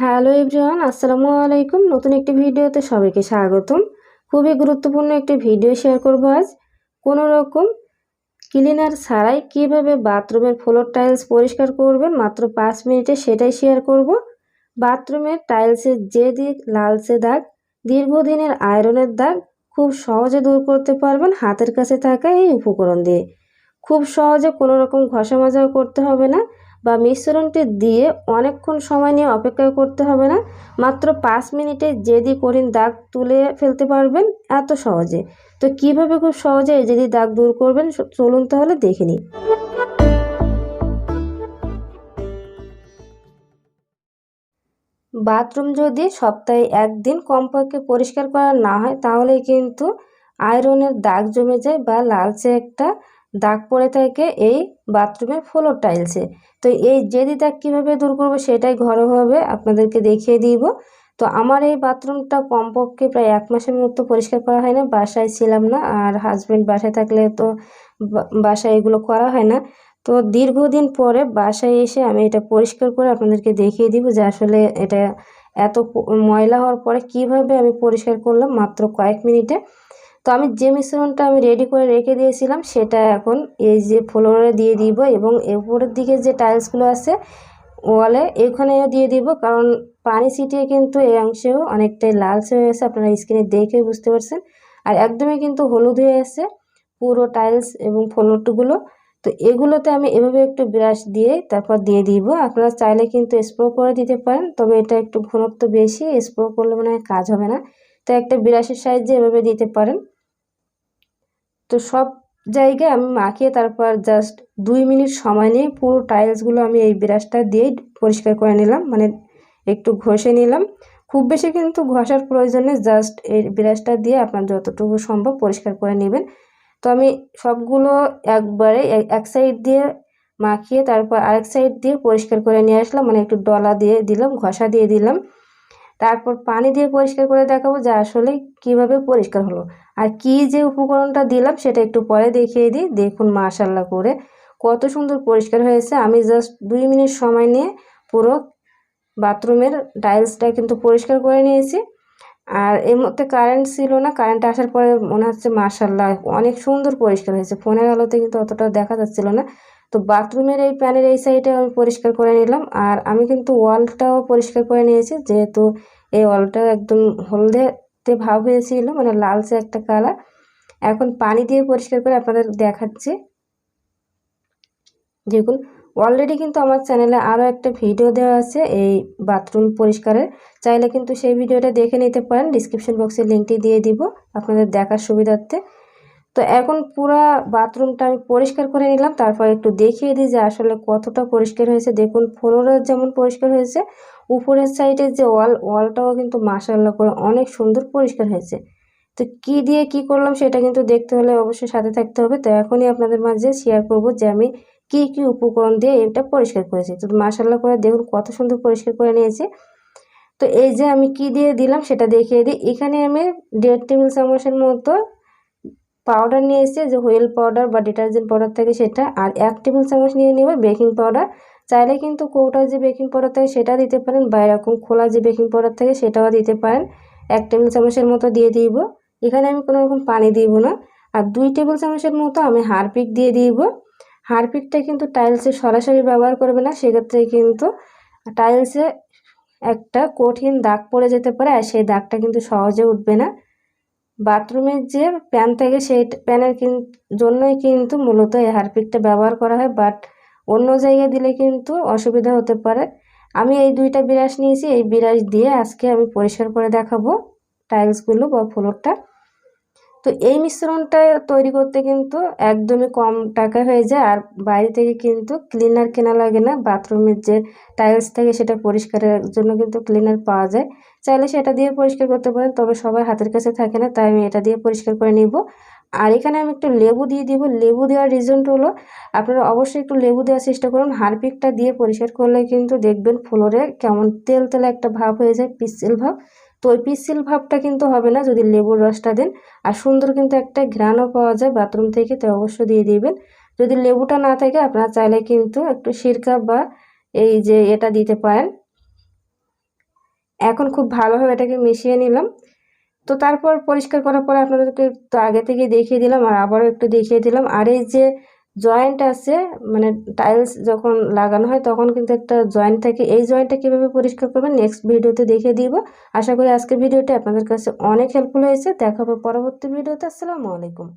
Hello everyone, আসসালামু আলাইকুম। নতুন একটি ভিডিওতে সবাইকে স্বাগতম। খুবই গুরুত্বপূর্ণ একটি ভিডিও শেয়ার করব আজ। কোনো রকম ক্লিনার ছাড়াই কীভাবে বাথরুমের ফ্লোর টাইলস পরিষ্কার করবেন, মাত্র পাঁচ মিনিটে সেটাই শেয়ার করব। বাথরুমের টাইলসের যে দিক লালচে দাগ, দীর্ঘদিনের আয়রনের দাগ, খুব সহজে দূর করতে পারবেন হাতের কাছে থাকা এই উপকরণ দিয়ে। খুব সহজে কোনো রকম ঘষা মাজাও করতে হবে না। বা মিশ্রণটি দিয়ে অনেকক্ষণ সময় নিয়ে অপেক্ষা করতে হবে না। মাত্র পাঁচ মিনিটে যেদি করিন দাগ তুলে ফেলতে পারবেন এত সহজে। তো কীভাবে খুব সহজে যেদি দাগ দূর করবেন চলুন তাহলে দেখে নিই। বাথরুম যদি সপ্তাহে একদিন কমপক্ষে পরিষ্কার করা না হয়, তাহলে কিন্তু আয়রনের দাগ জমে যায় বা লালচে একটা দাগ পড়ে থাকে এই বাথরুমের ফ্লোর টাইলসে। তো এই জেদি দাগ কীভাবে দূর করব সেটাই ঘরোয়াভাবে আপনাদেরকে দেখিয়ে দিব। তো আমার এই বাথরুমটা কমপক্ষে প্রায় এক মাসের মতো পরিষ্কার করা হয় না, বাসায় ছিলাম না আর হাজব্যান্ড বাসায় থাকলে তো বাসায় এগুলো করা হয় না। তো দীর্ঘদিন পরে বাসায় এসে আমি এটা পরিষ্কার করে আপনাদেরকে দেখিয়ে দিব যে আসলে এটা এত ময়লা হওয়ার পরে কীভাবে আমি পরিষ্কার করলাম মাত্র কয়েক মিনিটে। তো আমি যে মিশ্রণটা আমি রেডি করে রেখে দিয়েছিলাম, সেটা এখন এই যে ফ্লোরে দিয়ে দিব এবং উপরের দিকে যে টাইলসগুলো আছে ওয়ালে এখানেও দিয়ে দিব। কারণ পানি ছিটিয়ে কিন্তু এই অংশেও অনেকটাই লালচে হয়ে আছে আপনারা স্ক্রিনে দেখে বুঝতে পারছেন। আর একদমই কিন্তু হলুদ হয়ে আছে পুরো টাইলস এবং ফ্লোরটুগুলো তো এগুলোতে আমি এভাবে একটু ব্রাশ দিয়ে তারপর দিয়ে দিব। আপনারা চাইলে কিন্তু স্প্রো করে দিতে পারেন, তবে এটা একটু ঘনত্ব বেশি স্প্রো করলে মনে কাজ হবে না। তো একটা ব্রাশের সাহায্যে এভাবে দিতে পারেন। তো সব জায়গায় আমি মাখিয়ে তারপর জাস্ট দুই মিনিট সময় নিয়ে পুরো টাইলসগুলো আমি এই ব্রাশটা দিয়েই পরিষ্কার করে নিলাম। মানে একটু ঘষে নিলাম। খুব বেশি কিন্তু ঘষার প্রয়োজনে জাস্ট এই ব্রাশটা দিয়ে আপনার যতটুকু সম্ভব পরিষ্কার করে নেবেন। তো আমি সবগুলো একবারে এক সাইড দিয়ে মাখিয়ে তারপর আরেক সাইড দিয়ে পরিষ্কার করে নিয়ে আসলাম। মানে একটু ডলা দিয়ে দিলাম, ঘষা দিয়ে দিলাম। তারপর পানি দিয়ে পরিষ্কার করে দেখাবো যে আসলে কীভাবে পরিষ্কার হলো। আর কি যে উপকরণটা দিলাম সেটা একটু পরে দেখিয়ে দিই। দেখুন মাশাল্লাহ করে কত সুন্দর পরিষ্কার হয়েছে। আমি জাস্ট দুই মিনিট সময় নিয়ে পুরো বাথরুমের টাইলসটা কিন্তু পরিষ্কার করে নিয়েছি। আর এর মধ্যে কারেন্ট ছিল না কারেন্ট আসার পরে মনে হচ্ছে মার্শাল্লাহ অনেক সুন্দর পরিষ্কার হয়েছে। ফোনের আলোতে কিন্তু অতটা দেখা যাচ্ছিল না। তো বাথরুমের এই প্যানের এই সাইডে আমি পরিষ্কার করে নিলাম। আর আমি কিন্তু ওয়ালটাও পরিষ্কার করে নিয়েছি, যেহেতু এই ওয়ালটা একদম হলদেতে ভাব হয়েছিল মানে লালচে একটা কালার। এখন পানি দিয়ে পরিষ্কার করে আপনাদের দেখাচ্ছি। দেখুন অলরেডি কিন্তু আমার চ্যানেলে আরও একটা ভিডিও দেওয়া আছে এই বাথরুম পরিষ্কারের। চাইলে কিন্তু সেই ভিডিওটা দেখে নিতে পারেন ডিসক্রিপশন বক্সে লিঙ্কটি দিয়ে দিব আপনাদের দেখার সুবিধার্থে। তো এখন পুরা বাথরুমটা আমি পরিষ্কার করে নিলাম, তারপর একটু দেখিয়ে দিই যে আসলে কতটা পরিষ্কার হয়েছে। দেখুন, ফ্লোরের যেমন পরিষ্কার হয়েছে, উপরের সাইডে যে ওয়াল, ওয়ালটাও কিন্তু মাসাল্লা করে অনেক সুন্দর পরিষ্কার হয়েছে। তো কি দিয়ে কি করলাম সেটা কিন্তু দেখতে হলে অবশ্যই সাথে থাকতে হবে। তো এখনই আপনাদের মাঝে শেয়ার করব যে আমি কি কি উপকরণ দিয়ে এটা পরিষ্কার করেছি। তো মাসাল্লা করে দেখুন কত সুন্দর পরিষ্কার করে নিয়েছি। তো এই যে আমি কি দিয়ে দিলাম সেটা দেখিয়ে দিই। এখানে আমি দেড় টেবিল চামচের মতো পাউডার নিয়ে এসেছি যে হুইল পাউডার বা ডিটারজেন্ট পাউডার থাকে সেটা, আর এক টেবিল চামচ নিয়ে নেব বেকিং পাউডার। চাইলে কিন্তু কৌটার যে বেকিং পাউডার থাকে সেটা দিতে পারেন বা এরকম খোলা যে বেকিং পাউডার থাকে সেটাও দিতে পারেন। এক টেবিল চামচের মতো দিয়ে দিব। এখানে আমি কোনো রকম পানি দিব না। আর দুই টেবিল চামচের মতো আমি হারপিক দিয়ে দিব। হারপিকটা কিন্তু টাইলসে সরাসরি ব্যবহার করবে না, সেক্ষেত্রে কিন্তু টাইলসে একটা কঠিন দাগ পড়ে যেতে পারে আর সেই দাগটা কিন্তু সহজে উঠবে না। বাথরুমের যে প্যান থাকে সেই প্যানের জন্যই কিন্তু মূলত এই হারপিকটা ব্যবহার করা হয়, বাট অন্য জায়গায় দিলে কিন্তু অসুবিধা হতে পারে। আমি এই দুইটা বিরাস নিয়েছি, এই বিরাস দিয়ে আজকে আমি পরিষ্কার করে দেখাবো টাইলসগুলো বা ফ্লোরটা। তো এই মিশ্রণটা তৈরি করতে কিন্তু একদমই কম টাকা হয়ে যায়। আর বাইরে থেকে কিন্তু ক্লিনার কেনা লাগে না। বাথরুমের যে টাইলস থাকে সেটা পরিষ্কারের জন্য কিন্তু ক্লিনার পাওয়া যায়। চাইলে সেটা দিয়ে পরিষ্কার করতে পারেন, তবে সবার হাতের কাছে থাকে না, তাই আমি এটা দিয়ে পরিষ্কার করে নিব। আর এখানে আমি একটু লেবু দিয়ে দিব। লেবু দেওয়ার রিজনটা হলো, আপনারা অবশ্যই একটু লেবু দেওয়ার চেষ্টা করুন। হারপিকটা দিয়ে পরিষ্কার করলে কিন্তু দেখবেন ফ্লোরে কেমন তেল তেলে একটা ভাব হয়ে যায় পিসেল ভাব। তো পিসিল ভাবটা কিন্তু হবে না, যদি লেবুর রসটা দেন। আর সুন্দর কিন্তু একটা ঘ্রাণও পাওয়া যায় বাথরুম থেকে, তো অবশ্যই দিয়ে দিবেন। যদি লেবুটা না থাকে, আপনারা চাইলে কিন্তু একটু সিরকা বা এই যে এটা দিতে পারেন। এখন খুব ভালোভাবে এটাকে মিশিয়ে নিলাম। তো তারপর পরিষ্কার করার পরে আপনাদেরকে তো আগে থেকে দেখিয়ে দিলাম, আর আবারও একটু দেখিয়ে দিলাম। আর এই যে জয়েন্ট আছে মানে টাইলস যখন লাগানো হয় তখন কিন্তু একটা জয়েন্ট থাকে। এই জয়েন্টটা কীভাবে পরিষ্কার করবেন নেক্সট ভিডিওতে দেখিয়ে দিব। আশা করি আজকের ভিডিওটা আপনাদের কাছে অনেক হেল্পফুল হয়েছে। দেখা হবে পরবর্তী ভিডিওতে আসসালামু আলাইকুম।